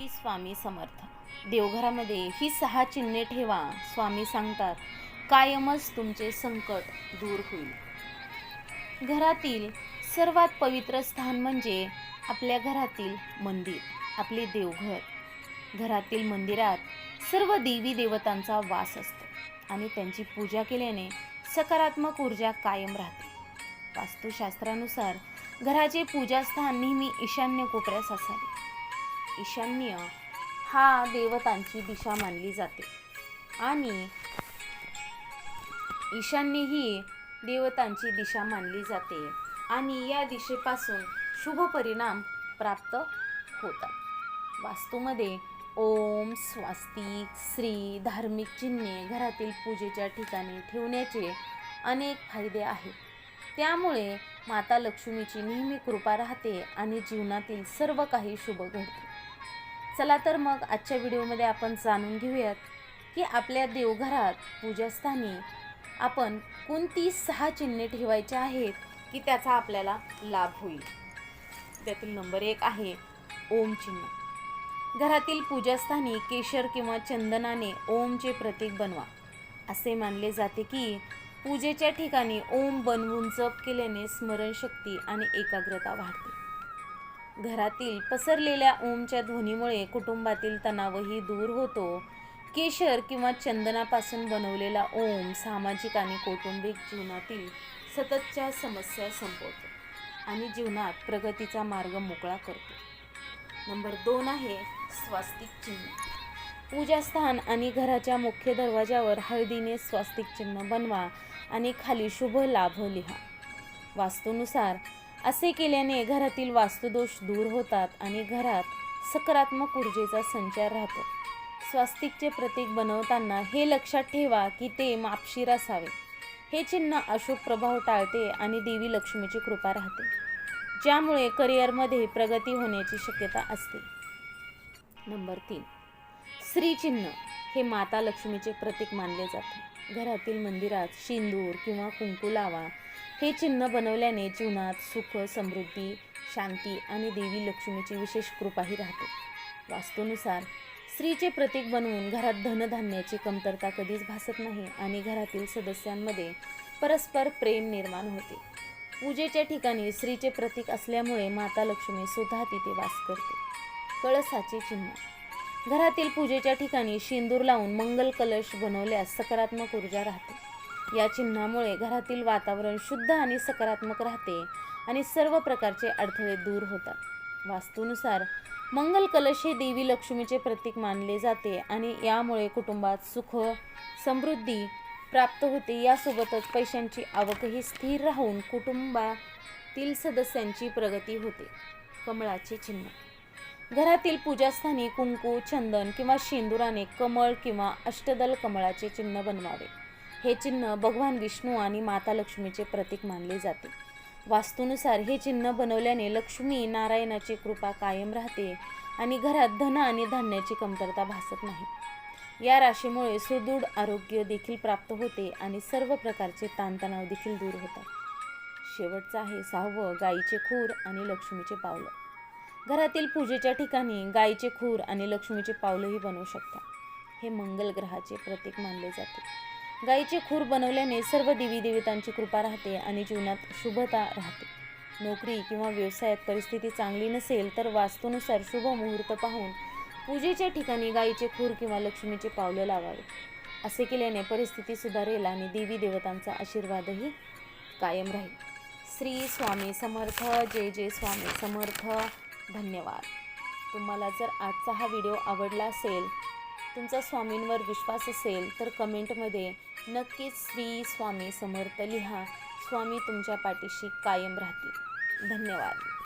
स्वामी समर्थ. देवघरामध्ये ही सहा चिन्हे ठेवा स्वामी सांगतात कायमच तुमचे संकट दूर होईल. घरातील सर्वात पवित्र स्थान म्हणजे आपल्या घरातील मंदिर आपले देवघर. घरातील मंदिरात सर्व देवी देवतांचा वास असतो आणि त्यांची पूजा केल्याने सकारात्मक ऊर्जा कायम राहते. वास्तुशास्त्रानुसार घराचे पूजास्थान नेहमी ईशान्य कोपऱ्यास असावे. ईशान्य हा देवतांची दिशा मानली जाते. आणि ईशान्य ही देवतांची दिशा मानली जाते आणि या दिशेपासून शुभ परिणाम प्राप्त होतात. वास्तूमध्ये ओम स्वास्तिक श्री धार्मिक चिन्हे घरातील पूजेच्या ठिकाणी ठेवण्याचे अनेक फायदे आहेत. त्यामुळे माता लक्ष्मीची नेहमी कृपा राहते आणि जीवनातील सर्व काही शुभ घडते. चला तर मग आजच्या व्हिडिओमध्ये आपण जाणून घेऊयात की आपल्या देवघरात पूजास्थानी आपण कोणती सहा चिन्हे ठेवायची आहेत की त्याचा आपल्याला लाभ होईल? त्यातील नंबर एक आहे ओम चिन्ह. घरातील पूजास्थानी केशर किंवा चंदनाने ओमचे प्रतीक बनवा. असे मानले जाते की पूजेच्या ठिकाणी ओम बनवून जप केल्याने स्मरणशक्ती आणि एकाग्रता वाढते. घरातील पसरलेल्या ओमच्या ध्वनीमुळे कुटुंबातील तणावही दूर होतो. केशर किंवा चंदनापासून बनवलेला ओम सामाजिक आणि कौटुंबिक जीवनातील सततच्या समस्या संपवतो आणि जीवनात प्रगतीचा मार्ग मोकळा करतो. नंबर दोन आहे स्वास्तिक चिन्ह. पूजास्थान आणि घराच्या मुख्य दरवाजावर हळदीने स्वास्तिक चिन्ह बनवा आणि खाली शुभ लाभ लिहा. वास्तूनुसार असे केल्याने घरातील वास्तुदोष दूर होतात आणि घरात सकारात्मक ऊर्जेचा संचार राहतो. स्वास्तिकचे प्रतीक बनवताना हे लक्षात ठेवा की ते मापशीर असावे. हे चिन्ह अशुभ प्रभाव टाळते आणि देवी लक्ष्मीची कृपा राहते ज्यामुळे करिअरमध्ये प्रगती होण्याची शक्यता असते. नंबर तीन. श्रीचिन्ह हे माता लक्ष्मीचे प्रतीक मानले जाते. घरातील मंदिरात शिंदूर किंवा कुंकू लावा. हे चिन्ह बनवल्याने जीवनात सुख समृद्धी शांती आणि देवी लक्ष्मीची विशेष कृपाही राहते. वास्तूनुसार स्त्रीचे प्रतीक बनवून घरात धनधान्याची कमतरता कधीच भासत नाही आणि घरातील सदस्यांमध्ये परस्पर प्रेम निर्माण होते. पूजेच्या ठिकाणी स्त्रीचे प्रतीक असल्यामुळे माता लक्ष्मी स्वतः तिथे वास करते. कळसाचे चिन्ह घरातील पूजेच्या ठिकाणी शेंदूर लावून मंगल कलश बनवल्यास सकारात्मक ऊर्जा राहते. या चिन्हामुळे घरातील वातावरण शुद्ध आणि सकारात्मक राहते आणि सर्व प्रकारचे अडथळे दूर होतात. वास्तूनुसार मंगल कलश हे देवी लक्ष्मीचे प्रतीक मानले जाते आणि यामुळे कुटुंबात सुख समृद्धी प्राप्त होते. यासोबतच पैशांची आवकही स्थिर राहून कुटुंबातील सदस्यांची प्रगती होते. कमळाचे चिन्ह घरातील पूजास्थानी कुंकू चंदन किंवा शेंदुराने कमळ किंवा अष्टदल कमळाचे चिन्ह बनवावे. हे चिन्ह भगवान विष्णू आणि माता लक्ष्मीचे प्रतीक मानले जाते. वास्तूनुसार हे चिन्ह बनवल्याने लक्ष्मी नारायणाची कृपा कायम राहते आणि घरात धन आणि धान्याची कमतरता भासत नाही. या राशीमुळे सुदृढ आरोग्य देखील प्राप्त होते आणि सर्व प्रकारचे ताणतणाव देखील दूर होतात. शेवटचं आहे सहावं गाईचे खूर आणि लक्ष्मीचे पावलं. घरातील पूजेच्या ठिकाणी गायीचे खूर आणि लक्ष्मीचे पावलंही बनवू शकता हे मंगल ग्रहाचे प्रतीक मानले जाते. गायीचे खूर बनवल्याने सर्व देवी देवतांची कृपा राहते आणि जीवनात शुभता राहते. नोकरी किंवा व्यवसायात परिस्थिती चांगली नसेल तर वास्तूनुसार शुभ मुहूर्त पाहून पूजेच्या ठिकाणी गायीचे खूर किंवा लक्ष्मीचे पावलं लावावे. असे केल्याने परिस्थिती सुधारेल आणि देवी देवतांचा आशीर्वादही कायम राहील. श्री स्वामी समर्थ जय जय स्वामी समर्थ. धन्यवाद. तुम्हाला जर आजचा हा व्हिडिओ आवडला असेल तुमचा स्वामींवर विश्वास असेल तर कमेंटमध्ये नक्कीच श्री स्वामी समर्थ लिहा. स्वामी तुमच्या पाठीशी कायम राहतील. धन्यवाद.